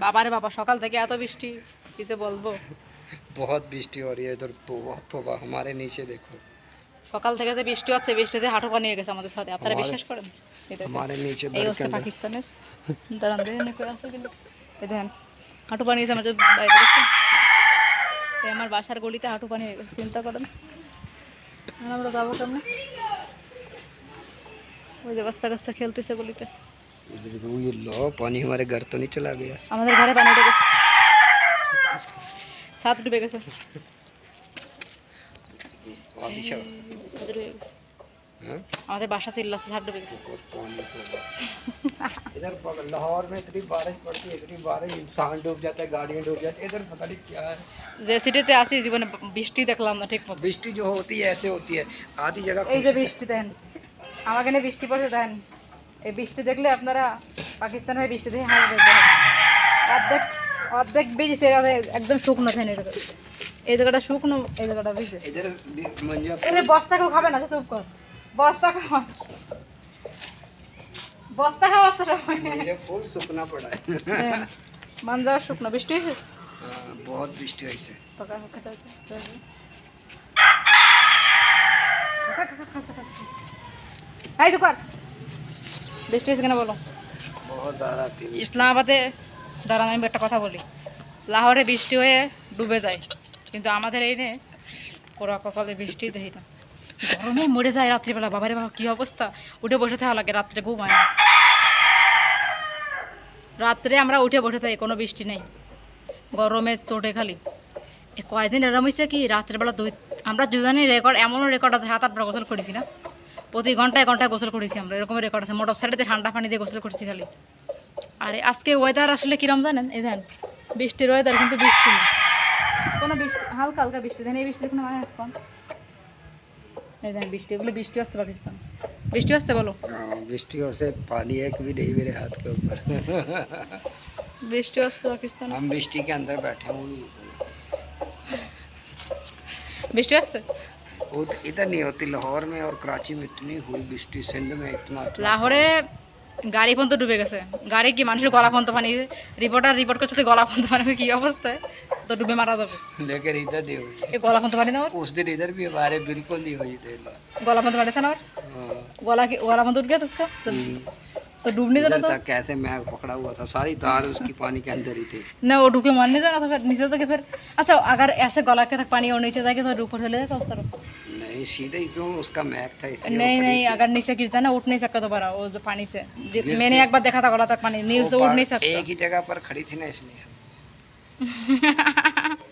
বাবারে বাবা সকাল থেকে এত বৃষ্টি কি যে বলবো बहुत বৃষ্টি हो रही है इधर तोबा तोबा हमारे नीचे देखो সকাল থেকে যে বৃষ্টি হচ্ছে বৃষ্টিতে হাঁটু পানি হয়ে গেছে আমাদের সাথে আপনারা আমাদের- বিশ্বাস করেন এই দেখেন। हमारे नीचे এই घर হচ্ছে के अंदर পাকিস্তানের দাঁড়ান দেখেন করে আছে কিন্তু এই দেখেন হাঁটু পানি হয়েছে আমাদের বাইরে দেখছেন? এই আমার বাসার গলিতে হাঁটু পানি হয়ে গেছে চিন্তা করেন আর আমরা যাবো কেমনে ওই যে বাচ্চা কাচ্চা খেলতেছে গলিতে इधर वो ये लो पानी हमारे घर तो नहीं चला गया আমাদের ঘরে পানি উঠে গেছে ছাদ ডুবে গেছে आदि शा- ছাদ ডুবে গেছে हाँ? আমাদের বাসা চিল্লাছে ছাদ ডুবে গেছে और पानी तोबा इधर बग- लाहौर में इतनी बारिश पड़ती है इतनी बारिश इंसान डूब जाता है गाड़ियाँ डूब जाती है इधर पता नहीं क्या है যে সিটিতে আসি জীবনে বৃষ্টি দেখলাম না ঠিক মতো বৃষ্টি जो होती है ऐसे होती है आधी जगह এই যে বৃষ্টি দেখেন আমাকে নিয়ে বৃষ্টি পড়ছে দেখেন এই বৃষ্টি দেখলে আপনারা পাকিস্তানের বৃষ্টি দেখে হাসবে অর্ধেক অর্ধেক বেজেছে একদম শুকনো থাকে এই জায়গাটা। শুকনো এই জায়গাটা বেজে মানে বস্তা কেউ খাবে না চুপ কর। বস্তা খাওয়া। বস্তা খাওয়া বস্তা মানে ফুল শুকনা পড়া। হ্যাঁ, মাঞ্জা শুকনো। বৃষ্টি হয়েছে? হ্যাঁ, বহুত বৃষ্টি হয়েছে। কর। বৃষ্টি হয়েছে কেন বলো? ইসলামাবাদে দাঁড়ান আমি একটা কথা বলি। লাহোরে বৃষ্টি হয়ে ডুবে যায় কিন্তু আমাদের এই নে ওরা কপালে বৃষ্টি দেই না গরমে মরে যায় রাত্রিবেলা বাবারে বাবা কী অবস্থা? উঠে বসে থাকা লাগে রাত্রে ঘুমায় না। রাত্রে আমরা উঠে বসে থাকি কোনো বৃষ্টি নেই। গরমে চোটে খালি। কয়দিন এরম হয়েছে কি রাত্রেবেলা দুই আমরা দুজনের রেকর্ড এমনও রেকর্ড আছে সাত আটবার গোসল করেছি না? প্রতি ঘন্টায় ঘন্টায় গোসল করেছি আমরা এরকম রেকর্ড আছে। মোটর সাইডে ঠান্ডা পানি দিয়ে গোসল করছি খালি। আর আজকে ওয়েদার আসলে কিরম জানেন? এই দেন বৃষ্টির ওয়েদার কিন্তু বৃষ্টি কোনো বৃষ্টি হালকা হালকা বৃষ্টি। দেন এই বৃষ্টির কোনো মানে আসবান এই দেন বৃষ্টি এগুলো বৃষ্টি আসছে পাকিস্তান। বৃষ্টি আসছে বলো। বৃষ্টি আসছে পানি এক भी नहीं मेरे हाथ के ऊपर বৃষ্টি আসছে পাকিস্তান। हम বৃষ্টি के अंदर बैठे हुए বৃষ্টি আসছে इधर नहीं होती लाहौर में और कराची में इतनी हुई बृष्टि सिंध में इतना इतना লাহোরে গাড়ি পর্যন্ত ডুবে গেছে গাড়ি কি মানুষের গলা পর্যন্ত পানি রিপোর্টার রিপোর্ট করছে গলা পর্যন্ত পানি কি অবস্থায় তো ডুবে মারা যাবে लेकिन इधर नहीं हुई এই গলা পর্যন্ত পানি নেওয়ার उस दिन इधर भी हमारे बिल्कुल नहीं हुई थी গলা পর্যন্ত পানি নেওয়ার हाँ, गला की गला बंद उठ गया था उसका तो, डूब नहीं देना था? कैसे मैं पकड़ा हुआ था? सारी तार उसकी पानी के अंदर ही थी। ना वो डूब के मर नहीं देना था फिर नीचे तक फिर? अच्छा अगर ऐसे गला के तक पानी और नीचे जाके तो ऊपर चले जाएगा उस तरफ़? नहीं सीधे ही क्यों? उसका मैक था इसलिए नहीं नहीं अगर नीचे गिरता ना उठ नहीं सकता दोबारा वो जो पानी से। मैंने एक बार देखा था गला तक पानी नीचे से उठ नहीं सकता। एक ही जगह पर खड़ी थी ना इसलिए।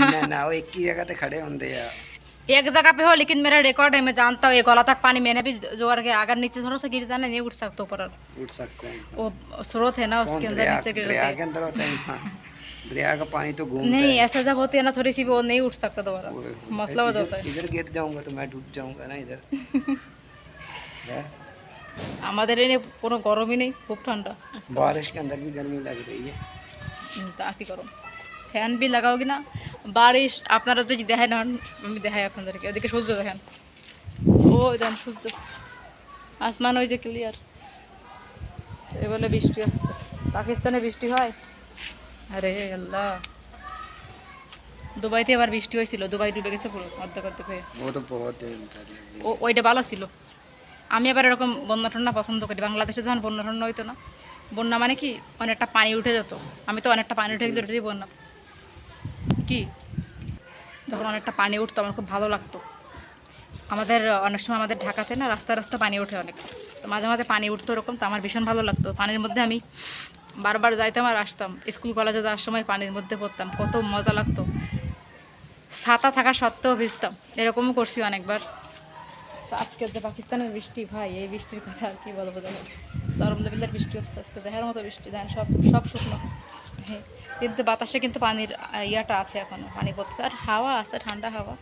ना ना वो एक ही जगह पे खड़े होंगे यार। एक जगह पे हो लेकिन मेरा रिकॉर्ड है मैं जानता हूँ ये गला तक पानी मैंने भी जोर के अगर नीचे थोड़ा सा गिर जाए ना नहीं उठ सकता ऊपर और उठ सकते हैं इंसान। वो स्रोत है ना कौन उसके अंदर दरिया नीचे गिर दरिया जाते के अंदर होता है इंसान दरिया का पानी तो घूमता नहीं है ऐसा जब होती है ना थोड़ी सी वो नहीं उठ सकता दोबारा ओए, मसला हो इधर- जाता है इधर गिर जाऊंगा तो मैं डूब जाऊंगा ना इधर है? আমাদের এনে কোনো গরমই নেই খুব ঠান্ডা बारिश के अंदर भी गर्मी लग रही है হুম, তা কি গরম ফ্যান বি লাগাও কিনা বারিশ আপনারা যদি দেখেন আমি দেখাই আপনাদেরকে। ওদিকে সূর্য দেখেন। ও দেখেন সূর্য। আসমান ওই যে ক্লিয়ার এবারে বৃষ্টি আসছে। পাকিস্তানে বৃষ্টি হয়? আরে আল্লাহ। দুবাইতে আবার বৃষ্টি হয়েছিল। দুবাই ডুবে গেছে পুরো অর্ধেক অর্ধেক হয়ে। ও ওইটা ভালো ছিল। আমি আবার এরকম বন্যা ঠন্ডা পছন্দ করি। বাংলাদেশে যখন বন্যা ঠন্ডা হইতো না বন্যা মানে কি? অনেকটা পানি উঠে যেত। আমি তো অনেকটা পানি উঠে গেলে বন্যা। কি? যখন অনেকটা পানি উঠতো, আমার খুব ভালো লাগতো। আমাদের, অনেক সময় আমাদের ঢাকাতে না রাস্তা রাস্তা পানি ওঠে অনেক। তো মাঝে মাঝে পানি উঠতো ওরকম, তো আমার ভীষণ ভালো লাগতো। পানির মধ্যে আমি বারবার যাইতাম আর আসতাম। স্কুল, কলেজে যাওয়ার সময় পানির মধ্যে পড়তাম, কত মজা লাগতো। ছাতা থাকা সত্ত্বেও ভিজতাম। এরকমও করছি অনেকবার। তো আজকে যে পাকিস্তানের বৃষ্টি, ভাই, এই বৃষ্টির কথা আর কি বলব দেখো চরম লেভেলের বৃষ্টি হচ্ছে আজকে দেখার মতো বৃষ্টি, দেন সব সব শুকনো। কিন্তু বাতাসে কিন্তু পানির ইয়াটা আছে এখনও পানি পড়তে আর হাওয়া আছে, ঠান্ডা হাওয়া।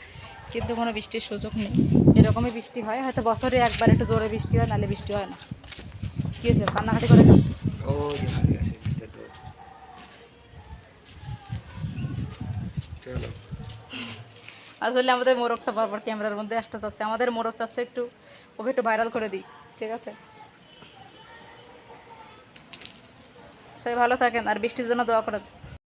কিন্তু কোনো বৃষ্টির সুযোগ নেই। এরকমই বৃষ্টি হয়। হয়তো বছরে একবার একটু জোরে বৃষ্টি হয়, নাহলে বৃষ্টি হয় না। কী আছে কান্নাকাটি করে আসলে আমাদের মোরগটা বারবার ক্যামেরার মধ্যে আসতে চাচ্ছে। আমাদের মোরগ চাচ্ছে একটু, ওকে একটু ভাইরাল করে দিই। ঠিক আছে? সবাই ভালো থাকেন আর বৃষ্টির জন্য দোয়া করে